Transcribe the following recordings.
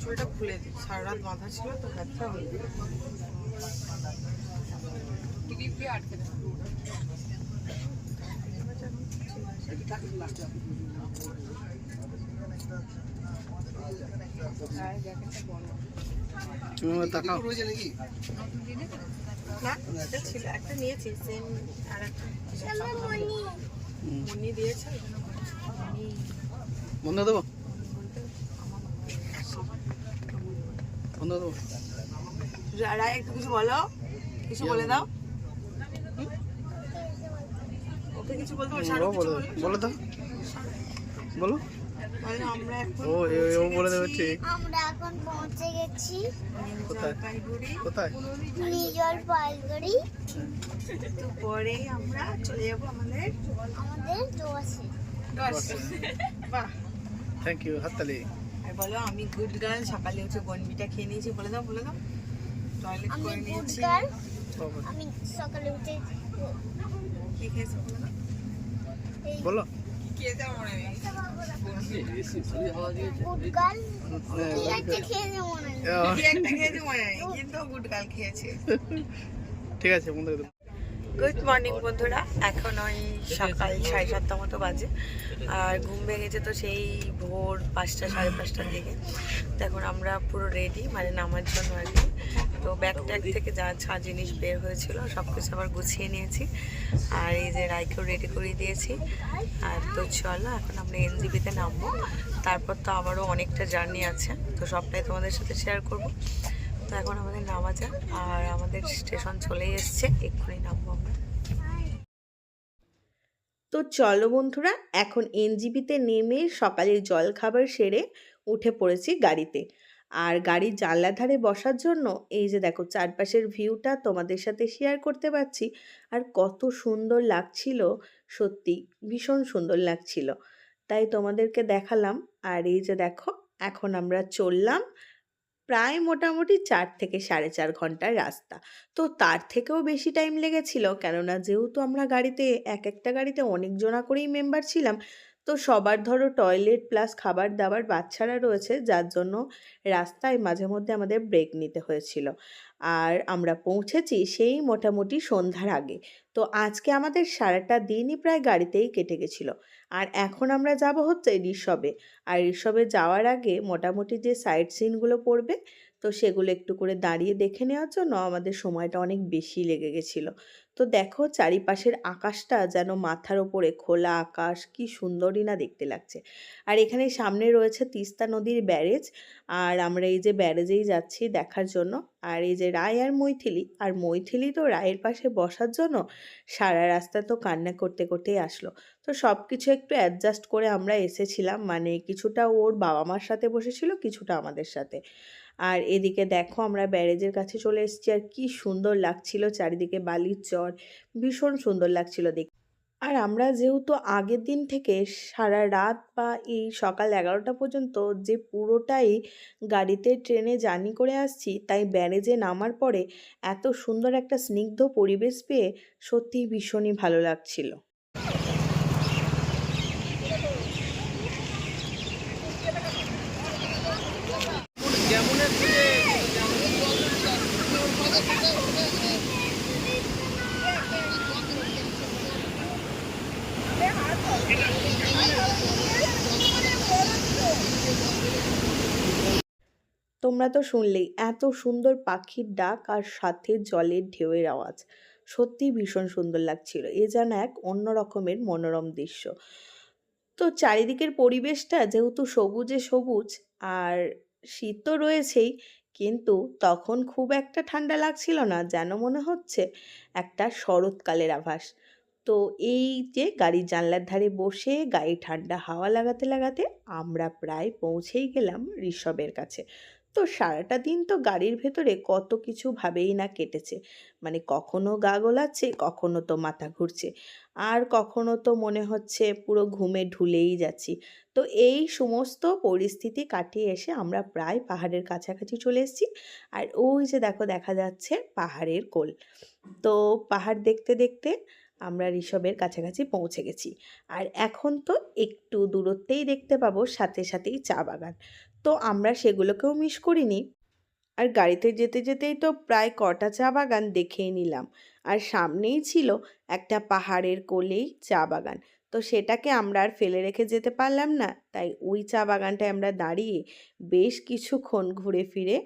চুলটা খুলে দিই। সারা রাত মাথা ছিল তো ব্যথা হয়ে। তুমি তাকাও। না একটা ছিল একটা নিয়েছি সেম আর একটা। মনি দিয়েছে। মনি বন্ধ দেবো বলতে আমার বন্ধ দেবো রায় একটু কিছু বলো? কিছু বলে দাও। ওকে কিছু বলতে বলো শাহরুখ বলো কিছু বলো? বলো বলো তো। বলো। বলো আমরা ও ও বলে দেবে ঠিক। আমরা এখন পৌঁছে গেছি। কোথায়? কোথায়? নিজল পালগড়ি তো পরে আমরা চলে যাব আমাদের বাহ। থ্যাংক ইউ হাততালি। বলো আমি গুড গার্ল সকালে উঠে বনবিটা খেয়ে নিয়েছি বলে দাও বলে দাও। টয়লেট করে নিয়েছি। আমি সকালে উঠে কি খেয়েছো বলে ঠিক আছে বন্ধ গুড মর্নিং বন্ধুরা। এখন ওই সকাল সাড়ে সাতটা মতো বাজে। আর ঘুম ভেঙেছে তো সেই ভোর পাঁচটা, সাড়ে পাঁচটার দিকে। এখন আমরা পুরো রেডি মানে নামার জন্য আর কি। তো ব্যাগ ট্যাগ থেকে যা যা জিনিস বের হয়েছিল সব কিছু আবার গুছিয়ে নিয়েছি। আর এই যে রাইকেও রেডি করে দিয়েছি। আর তো চলো, এখন আমরা এনজিবিতে নামবো। তারপর তো আবারও অনেকটা জার্নি আছে। তো সবটাই তোমাদের সাথে শেয়ার করব। তো এখন আমাদের নামা যাক। আর আমাদের স্টেশন চলেই এসছে। এক্ষুনি নামবো চলো বন্ধুরা, এখন এনজিপিতে নেমে সকালের জল খাবার সেরে উঠে পড়েছি গাড়িতে। আর গাড়ির জানলা ধারে বসার জন্য এই যে দেখো, চারপাশের ভিউটা তোমাদের সাথে শেয়ার করতে পারছি। আর কত সুন্দর লাগছিল, সত্যি ভীষণ সুন্দর লাগছিল। তাই তোমাদেরকে দেখালাম। আর এই যে দেখো, এখন আমরা চললাম প্রায় মোটামুটি চার থেকে সাড়ে চার ঘণ্টার রাস্তা। তো তার থেকেও বেশি টাইম লেগেছিল। কেননা যেহেতু আমরা গাড়িতে এক একটা গাড়িতে অনেক জনা করেই মেম্বার ছিলাম তো সবার ধরো টয়লেট প্লাস খাবার দাবার বাচ্চারা রয়েছে, যার জন্য রাস্তায় মাঝে মধ্যে আমাদের ব্রেক নিতে হয়েছিল। আর আমরা পৌঁছেছি সেই মোটামুটি সন্ধ্যার আগে। তো আজকে আমাদের সারাটা দিনই প্রায় গাড়িতেই কেটে গেছিল। আর এখন আমরা যাব হচ্ছে ঋষভে আর ঋষভে যাওয়ার আগে মোটামুটি যে সাইট সিনগুলো পড়বে তো সেগুলো একটু করে দাঁড়িয়ে দেখে নেওয়ার জন্য আমাদের সময়টা অনেক বেশি লেগে গেছিল। তো দেখো চারিপাশের আকাশটা যেন মাথার ওপরে খোলা আকাশ, কি সুন্দরই না দেখতে লাগছে। আর এখানে সামনে রয়েছে তিস্তা নদীর ব্যারেজ, আর আমরা এই যে ব্যারেজেই যাচ্ছি দেখার জন্য। আর এই যে রায় আর মৈথিলি আর মৈথিলি তো রায়ের পাশে বসার জন্য সারা রাস্তা তো কান্না করতে করতেই আসলো। তো সব কিছু একটু অ্যাডজাস্ট করে আমরা এসেছিলাম মানে কিছুটা ওর বাবা মার সাথে বসেছিল, কিছুটা আমাদের সাথে। আর এদিকে দেখো আমরা ব্যারেজের কাছে চলে এসেছি আর কি সুন্দর লাগছিল চারিদিকে বালির চর, ভীষণ সুন্দর লাগছিল দেখতে আর আমরা যেহেতু আগের দিন থেকে সারা রাত বা এই সকাল এগারোটা পর্যন্ত যে পুরোটাই গাড়িতে, ট্রেনে জার্নি করে আসছি, তাই ব্যারেজে নামার পরে এত সুন্দর একটা স্নিগ্ধ পরিবেশ পেয়ে সত্যিই ভীষণই ভালো লাগছিল। তোমরা তো শুনলেই, এত সুন্দর পাখির ডাক আর সাথে জলের ঢেউয়ের আওয়াজ। সত্যি ভীষণ সুন্দর লাগছিল। এ যেন এক অন্য রকমের মনোরম দৃশ্য। তো চারিদিকের পরিবেশটা যেহেতু সবুজে সবুজ আর শীত তো রয়েছেই, কিন্তু তখন খুব একটা ঠান্ডা লাগছিল না, যেন মনে হচ্ছে একটা শরৎকালের আভাস। তো এই যে গাড়ির জানলার ধারে বসে গায়ে ঠান্ডা হাওয়া লাগাতে লাগাতে আমরা প্রায় পৌঁছেই গেলাম ঋষভের কাছে। তো সারাটা দিন তো গাড়ির ভেতরে কত কিছু ভাবেই না কেটেছে। মানে কখনো গা গোলাচ্ছে, কখনো তো মাথা ঘুরছে। আর কখনো তো মনে হচ্ছে পুরো ঘুমে ঢুলেই যাচ্ছি। তো এই সমস্ত পরিস্থিতি কাটিয়ে এসে আমরা প্রায় পাহাড়ের কাছাকাছি চলে এসেছি। আর ওই যে দেখো দেখা যাচ্ছে পাহাড়ের কোল। তো পাহাড় দেখতে দেখতে আমরা ঋষভের কাছাকাছি পৌঁছে গেছি। আর এখন তো একটু দূরত্বেই দেখতে পাবো সাথে সাথেই চা বাগান। তো আমরা সেগুলোকেও মিস করিনি। আর গাড়িতে যেতে যেতেই তো প্রায় কটা চা বাগান দেখেই নিলাম। আর সামনেই ছিল একটা পাহাড়ের কোলেই চা বাগান। তো সেটাকে আমরা আর ফেলে রেখে যেতে পারলাম না। তাই ওই চা বাগানটায় আমরা দাঁড়িয়ে বেশ কিছুক্ষণ ঘুরে ফিরে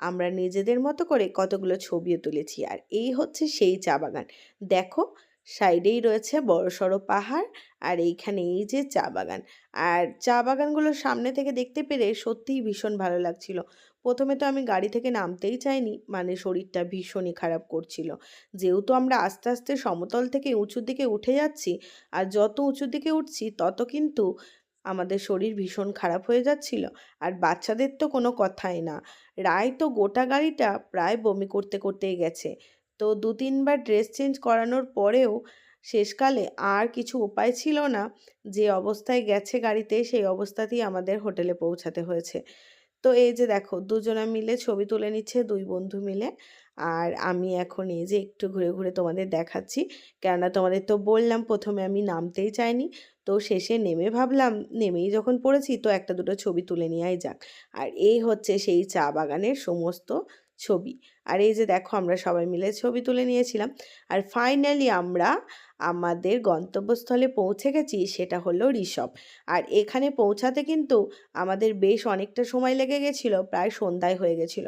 আমরা নিজেদের মতো করে কতগুলো ছবিও তুলেছি। আর এই হচ্ছে সেই চা বাগান। দেখো সাইডেই রয়েছে বড়সড় পাহাড় আর এইখানে এই যে চা বাগান। আর চা বাগানগুলো সামনে থেকে দেখতে পেরে সত্যিই ভীষণ ভালো লাগছিল। প্রথমে তো আমি গাড়ি থেকে নামতেই চাইনি মানে শরীরটা ভীষণই খারাপ করছিল। যেহেতু আমরা আস্তে আস্তে সমতল থেকে উঁচুর দিকে উঠে যাচ্ছি আর যত উঁচুর দিকে উঠছি তত কিন্তু আমাদের শরীর ভীষণ খারাপ হয়ে যাচ্ছিল আর বাচ্চাদের তো কোনো কথাই না। রায় তো গোটা গাড়িটা প্রায় বমি করতে করতেই গেছে। তো দু তিনবার ড্রেস চেঞ্জ করানোর পরেও শেষকালে আর কিছু উপায় ছিল না। যে অবস্থায় গেছে গাড়িতে, সেই অবস্থাতেই আমাদের হোটেলে পৌঁছাতে হয়েছে। তো এই যে দেখো, দুজনা মিলে ছবি তুলে নিচ্ছে, দুই বন্ধু মিলে। আর আমি এখন এই যে একটু ঘুরে ঘুরে তোমাদের দেখাচ্ছি। কেননা তোমাদের তো বললাম, প্রথমে আমি নামতেই চাইনি। তো শেষে নেমে ভাবলাম, নেমেই যখন পড়েছি, তো একটা দুটো ছবি তুলে নেওয়াই যাক। আর এই হচ্ছে সেই চা বাগানের সমস্ত ছবি। আর এই যে দেখো আমরা সবাই মিলে ছবি তুলে নিয়েছিলাম। আর ফাইনালি আমরা আমাদের গন্তব্যস্থলে পৌঁছে গেছি, সেটা হলো ঋষভ আর এখানে পৌঁছাতে কিন্তু আমাদের বেশ অনেকটা সময় লেগে গেছিল, প্রায় সন্ধ্যায় হয়ে গেছিল।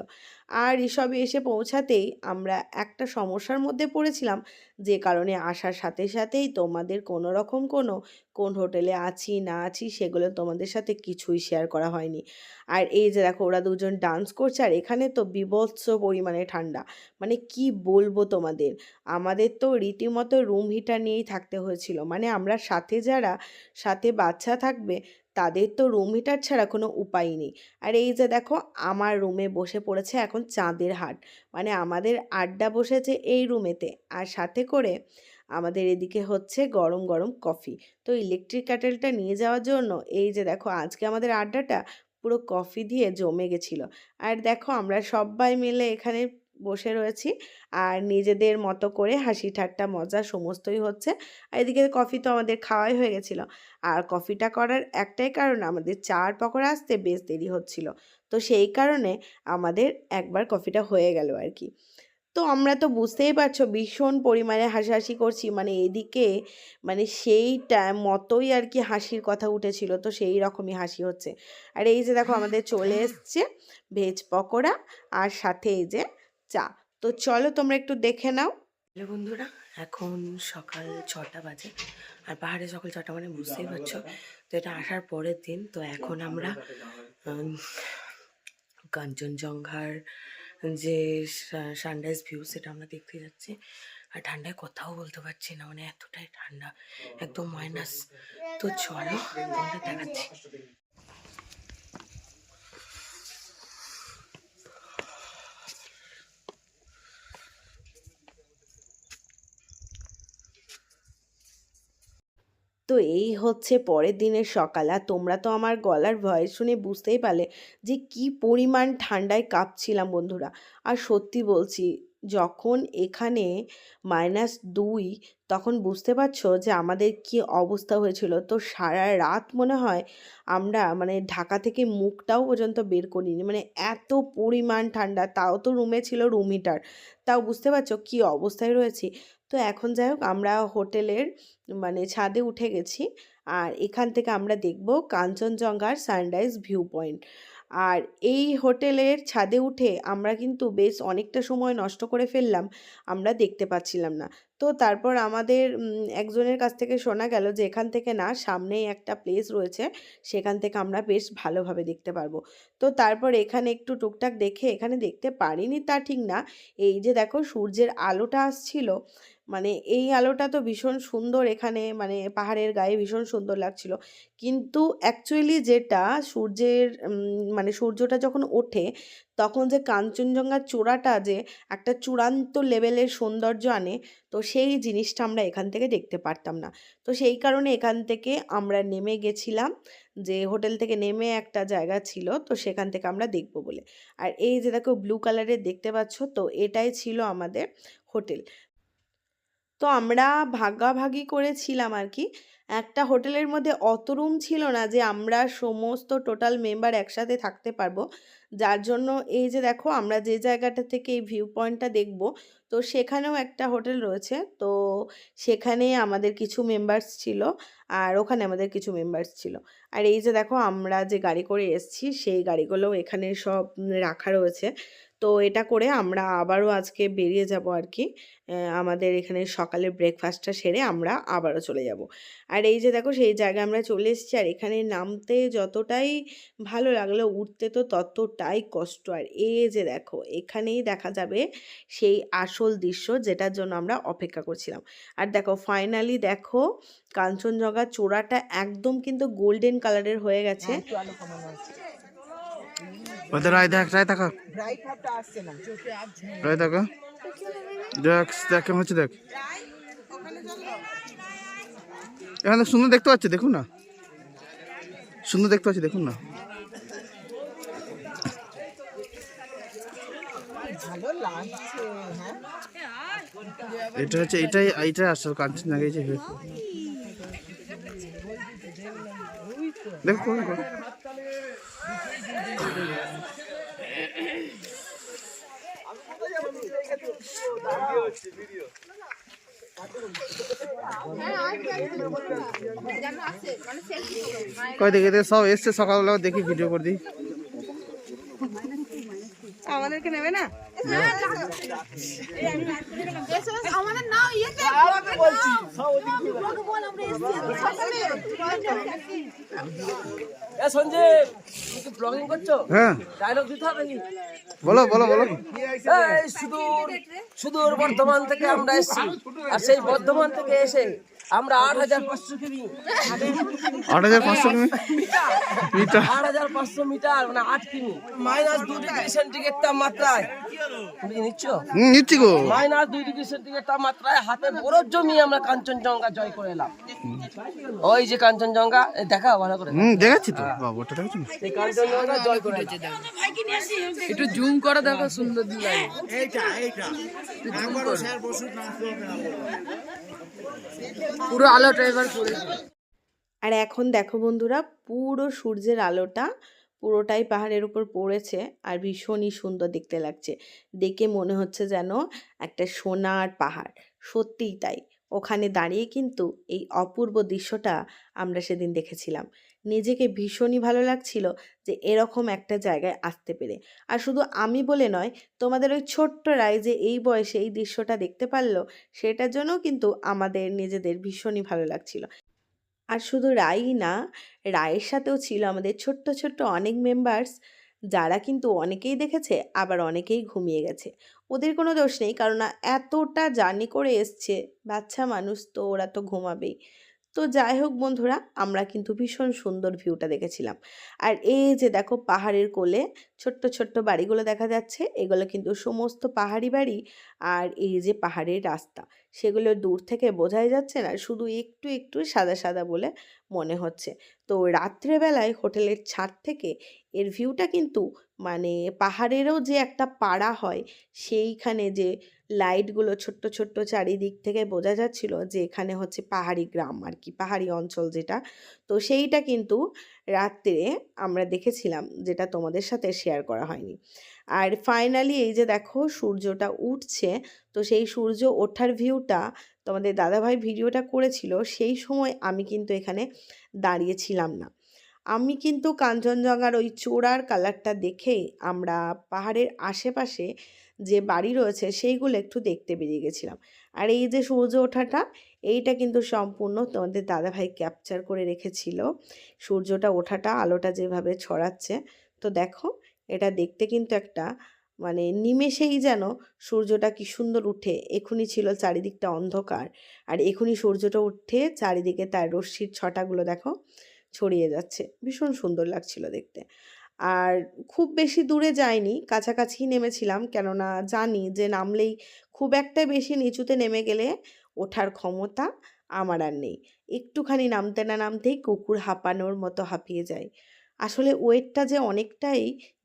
আর এসবে এসে পৌঁছাতেই আমরা একটা সমস্যার মধ্যে পড়েছিলাম। যে কারণে আসার সাথে সাথেই তোমাদের কোনো রকম কোনো, কোন হোটেলে আছি, না আছি, সেগুলো তোমাদের সাথে কিছুই শেয়ার করা হয়নি। আর এই যে দেখো, ওরা দুজন ডান্স করছে, আর এখানে তো বিভৎস পরিমাণে ঠান্ডা। মানে কি বলব তোমাদের? আমাদের তো রীতিমতো রুম হিটার নিয়েই থাকতে হয়েছিল। মানে আমরা সাথে যারা, সাথে বাচ্চা থাকবে তাদের তো রুম হিটার ছাড়া কোনো উপায় নেই। আর এই যে দেখো, আমার রুমে বসে পড়েছে এখন চাঁদের হাট। মানে আমাদের আড্ডা বসেছে এই রুমেতে আর সাথে করে আমাদের এদিকে হচ্ছে গরম গরম কফি তো ইলেকট্রিক ক্যাটেলটা নিয়ে যাওয়ার জন্য এই যে দেখো, আজকে আমাদের আড্ডাটা পুরো কফি দিয়ে জমে গেছিল। আর দেখো, আমরা সবাই মিলে এখানে বসে রয়েছি। আর নিজেদের মতো করে হাসি ঠাট্টা মজা সমস্তই হচ্ছে। আর এদিকে কফি তো আমাদের খাওয়াই হয়ে গেছিল। আর কফিটা করার একটাই কারণ আমাদের চার পকোড়া আসতে বেশ দেরি হচ্ছিল। তো সেই কারণে আমাদের একবার কফিটা হয়ে গেল আর কি। তো আমরা তো বুঝতেই পারছ ভীষণ পরিমাণে হাসাহাসি করছি। মানে এদিকে মানে সেইটা মতোই আর কি হাসির কথা উঠেছিল। তো সেই রকমই হাসি হচ্ছে। আর এই যে দেখো আমাদের চলে এসছে ভেজ পকোড়া। আর সাথে এই যে চা। তো চলো তোমরা একটু দেখে নাও। হ্যালো বন্ধুরা, এখন সকাল ছটা বাজে। আর পাহাড়ে সকাল ছটা মানে বুঝতেই পারছ। তো এটা আসার পরের দিন। তো এখন আমরা কাঞ্চনজঙ্ঘার যে সানরাইজ ভিউ সেটা আমরা দেখতে যাচ্ছি। আর ঠান্ডায় কথাও বলতে পারছি না মানে এতটাই ঠান্ডা, একদম মাইনাস তো চলো দেখাচ্ছি। তো এই হচ্ছে পরের দিনের সকাল। আর তোমরা তো আমার গলার ভয়েস শুনে বুঝতেই পারলে যে কি পরিমাণ ঠান্ডায় কাঁপছিলাম বন্ধুরা। আর সত্যি বলছি যখন এখানে মাইনাস দুই, তখন বুঝতে পারছ যে আমাদের কি অবস্থা হয়েছিল? তো সারা রাত মনে হয় আমরা মানে ঢাকা থেকে মুখটাও পর্যন্ত বের করিনি। মানে এত পরিমাণ ঠান্ডা, তাও তো রুমে ছিল রুম হিটার তাও বুঝতে পারছ কি অবস্থায় রয়েছি? তো এখন যাই হোক, আমরা হোটেলের মানে ছাদে উঠে গেছি। আর এখান থেকে আমরা দেখব কাঞ্চনজঙ্ঘার সানরাইজ ভিউ পয়েন্ট আর এই হোটেলের ছাদে উঠে আমরা কিন্তু বেশ অনেকটা সময় নষ্ট করে ফেললাম, আমরা দেখতে পাচ্ছিলাম না। তো তারপর আমাদের একজনের কাছ থেকে শোনা গেল যে এখান থেকে না সামনেই একটা প্লেস রয়েছে, সেখান থেকে আমরা বেশ ভালোভাবে দেখতে পারব। তো তারপর এখানে একটু টুকটাক দেখে, এখানে দেখতে পারিনি তা ঠিক না। এই যে দেখো সূর্যের আলোটা আসছিল মানে এই আলোটা তো ভীষণ সুন্দর এখানে মানে পাহাড়ের গায়ে ভীষণ সুন্দর লাগছিল। কিন্তু অ্যাকচুয়ালি যেটা সূর্যের মানে সূর্যটা যখন ওঠে, তখন যে কাঞ্চনজঙ্ঘার চূড়াটা যে একটা চূড়ান্ত লেভেলের সৌন্দর্য আনে, তো সেই জিনিসটা আমরা এখান থেকে দেখতে পারতাম না। তো সেই কারণে এখান থেকে আমরা নেমে গেছিলাম, যে হোটেল থেকে নেমে একটা জায়গা ছিল, তো সেখান থেকে আমরা দেখব বলে। আর এই যে দেখো ব্লু কালারের দেখতে পাচ্ছ, তো এটাই ছিল আমাদের হোটেল। তো আমরা ভাগাভাগি করেছিলাম আর কি একটা হোটেলের মধ্যে অত রুম ছিল না যে আমরা সমস্ত টোটাল মেম্বার একসাথে থাকতে পারব। যার জন্য এই যে দেখো আমরা যে জায়গাটা থেকে এই ভিউ পয়েন্টটা দেখব, তো সেখানেও একটা হোটেল রয়েছে। তো সেখানে আমাদের কিছু মেম্বার্স ছিল আর ওখানে আমাদের কিছু মেম্বার্স ছিল। আর এই যে দেখো আমরা যে গাড়ি করে এসেছি, সেই গাড়িগুলো এখানে সব রাখা রয়েছে। তো এটা করে আমরা আবারও আজকে বেরিয়ে যাব আর কি। আমাদের এখানে সকালের ব্রেকফাস্টটা সেরে আমরা আবারও চলে যাব। আর এই যে দেখো সেই জায়গায় আমরা চলে এসেছি আর এখানে নামতে যতটাই ভালো লাগল, উঠতে তো ততটাই কষ্ট। আর এই যে দেখো, এখানেই দেখা যাবে সেই আসল দৃশ্য যেটার জন্য আমরা অপেক্ষা করছিলাম। আর দেখো ফাইনালি দেখো কাঞ্চনজঙ্ঘা চূড়াটা একদম কিন্তু গোল্ডেন কালারের হয়ে গেছে। ওদের রায় দেখ রায় তাকা রায় তাকা দেখ দেখ কেমন হচ্ছে দেখ। এখানে সুন্দর দেখতে পাচ্ছি দেখুন না। সুন্দর দেখতে পাচ্ছি দেখুন না। এটা হচ্ছে এটাই এটাই আসল কাঞ্চনজঙ্ঘা এই যে view। দেখো করুন, করুন। কই দেখে সব এসছে সকালবেলা দেখি ভিডিও করে দিই। আমাদেরকে নেবে না? ব্লগিং করছ? হ্যাঁ। ডায়লগ দিতে হবে কি বলো বলো বলো। এই সুদূর সুদূর বর্ধমান থেকে আমরা এসেছি। আর সেই বর্ধমান থেকে এসে আমরা আট হাজার পাঁচশো কিমি। আট হাজার পাঁচশো মিটার। আট হাজার পাঁচশো মিটার মানে আট কিমি। মাইনাস দুই ডিগ্রি সেন্টিগ্রেড তাপমাত্রায়। নিচ্ছ? হুম নিচ্ছি গো। মাইনাস দুই ডিগ্রি সেন্টিগ্রেড তাপমাত্রায় হাতে বরফ জমি আমরা কাঞ্চনজঙ্ঘা জয় করে এলাম। ওই যে কাঞ্চনজঙ্ঘা দেখা ভালো করে হুম দেখাচ্ছি তো। বাবা ওটা দেখাচ্ছি। এই কাঞ্চনজঙ্ঘা জয় করে একটু জুম করে দেখো সুন্দর পুরো আলোটা এবার পড়েছে আর এখন দেখো বন্ধুরা পুরো সূর্যের আলোটা পুরোটাই পাহাড়ের উপর পড়েছে আর ভীষণই সুন্দর দেখতে লাগছে। দেখে মনে হচ্ছে যেন একটা সোনার পাহাড়। সত্যিই তাই। ওখানে দাঁড়িয়ে কিন্তু এই অপূর্ব দৃশ্যটা আমরা সেদিন দেখেছিলাম। নিজেকে ভীষণই ভালো লাগছিল যে এরকম একটা জায়গায় আসতে পেরে। আর শুধু আমি বলে নয়, তোমাদের ওই ছোট্ট রায় যে এই বয়সে এই দৃশ্যটা দেখতে পারল, সেটার জন্যও কিন্তু আমাদের নিজেদের ভীষণই ভালো লাগছিল। আর শুধু রাই না, রায়ের সাথেও ছিল আমাদের ছোট্ট ছোট্ট অনেক মেম্বার্স যারা কিন্তু অনেকেই দেখেছে, আবার অনেকেই ঘুমিয়ে গেছে। ওদের কোনো দোষ নেই কারণ এতটা জার্নি করে এসছে, বাচ্চা মানুষ তো ওরা তো ঘুমাবেই। তো যাই হোক বন্ধুরা, আমরা কিন্তু ভীষণ সুন্দর ভিউটা দেখেছিলাম। আর এই যে দেখো পাহাড়ের কোলে ছোট্ট ছোট্ট বাড়িগুলো দেখা যাচ্ছে, এগুলো কিন্তু সমস্ত পাহাড়ি বাড়ি। আর এই যে পাহাড়ের রাস্তা, সেগুলো দূর থেকে বোঝাই যাচ্ছে না, শুধু একটু একটু সাদা সাদা বলে মনে হচ্ছে। তো রাত্রেবেলায় হোটেলের ছাদ থেকে এর ভিউটা কিন্তু মানে পাহাড়েরও যে একটা পাড়া হয়, সেইখানে যে লাইটগুলো ছোট্ট ছোট্ট চারিদিক থেকে বোঝা যাচ্ছিল যে এখানে হচ্ছে পাহাড়ি গ্রাম আর কি, পাহাড়ি অঞ্চল যেটা। তো সেইটা কিন্তু রাত্রে আমরা দেখেছিলাম যেটা তোমাদের সাথে শেয়ার করা হয়নি। আর ফাইনালি এই যে দেখো সূর্যটা উঠছে, তো সেই সূর্য ওঠার ভিউটা তোমাদের দাদাভাই ভিডিওটা করেছিল, সেই সময় আমি কিন্তু এখানে দাঁড়িয়েছিলাম না। আমি কিন্তু কাঞ্চনজঙ্ঘার ওই চূড়ার কালারটা দেখেই আমরা পাহাড়ের আশেপাশে যে বাড়ি রয়েছে সেইগুলো একটু দেখতে বেরিয়ে গেছিলাম। আর এই যে সূর্য ওঠাটা, এইটা কিন্তু সম্পূর্ণ তোমাদের দাদাভাই ক্যাপচার করে রেখেছিল। সূর্যটা ওঠাটা, আলোটা যেভাবে ছড়াচ্ছে, তো দেখো এটা দেখতে কিন্তু একটা মানে নিমেষেই যেন সূর্যটা কি সুন্দর উঠে, এখুনি ছিল চারিদিকটা অন্ধকার। আর এখুনি সূর্যটা উঠে চারিদিকে তার রশ্মির ছটাগুলো দেখো ছড়িয়ে যাচ্ছে। ভীষণ সুন্দর লাগছিল দেখতে। আর খুব বেশি দূরে যাইনি কাছাকাছি নেমেছিলাম, কেননা জানি যে নামলেই খুব একটা বেশি নিচুতে নেমে গেলে ওঠার ক্ষমতা আমার আর নেই। একটুখানি নামতে না নামতেই কুকুর হাঁপানোর মতো হাঁপিয়ে যায় আসলে ওয়েটটা যে অনেকটাই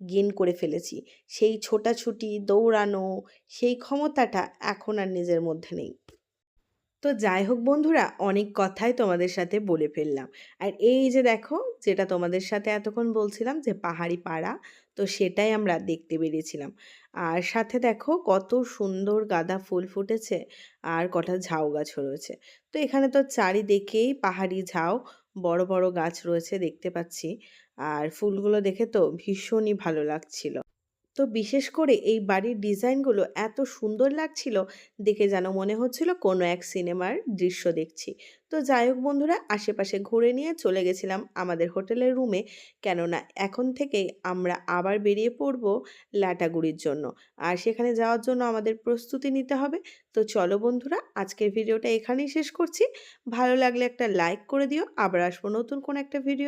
গেন করে ফেলেছি, সেই ছোটাছুটি, দৌড়ানো, সেই ক্ষমতাটা এখন আর নিজের মধ্যে নেই। তো যাই হোক বন্ধুরা, অনেক কথাই তোমাদের সাথে বলে ফেললাম। আর এই যে দেখো, যেটা তোমাদের সাথে এতক্ষণ বলছিলাম যে পাহাড়ি পাড়া, তো সেটাই আমরা দেখতে বেরিয়েছিলাম। আর সাথে দেখো কত সুন্দর গাঁদা ফুল ফুটেছে আর কটা ঝাউ গাছও রয়েছে। তো এখানে তো চারিদিকেই পাহাড়ি ঝাউ, বড় বড় গাছ রয়েছে দেখতে পাচ্ছি। আর ফুলগুলো দেখে তো ভীষণই ভালো লাগছিল। তো বিশেষ করে এই বাড়ির ডিজাইনগুলো এত সুন্দর লাগছিল, দেখে যেন মনে হচ্ছিল কোনো এক সিনেমার দৃশ্য দেখছি। তো যাই হোক বন্ধুরা, আশেপাশে ঘুরে নিয়ে চলে গেছিলাম আমাদের হোটেলের রুমে কেননা এখন থেকেই আমরা আবার বেরিয়ে পড়ব লাটাগুড়ির জন্য। আর সেখানে যাওয়ার জন্য আমাদের প্রস্তুতি নিতে হবে। তো চলো বন্ধুরা, আজকের ভিডিওটা এখানেই শেষ করছি। ভালো লাগলে একটা লাইক করে দিও। আবার আসব নতুন কোনো একটা ভিডিও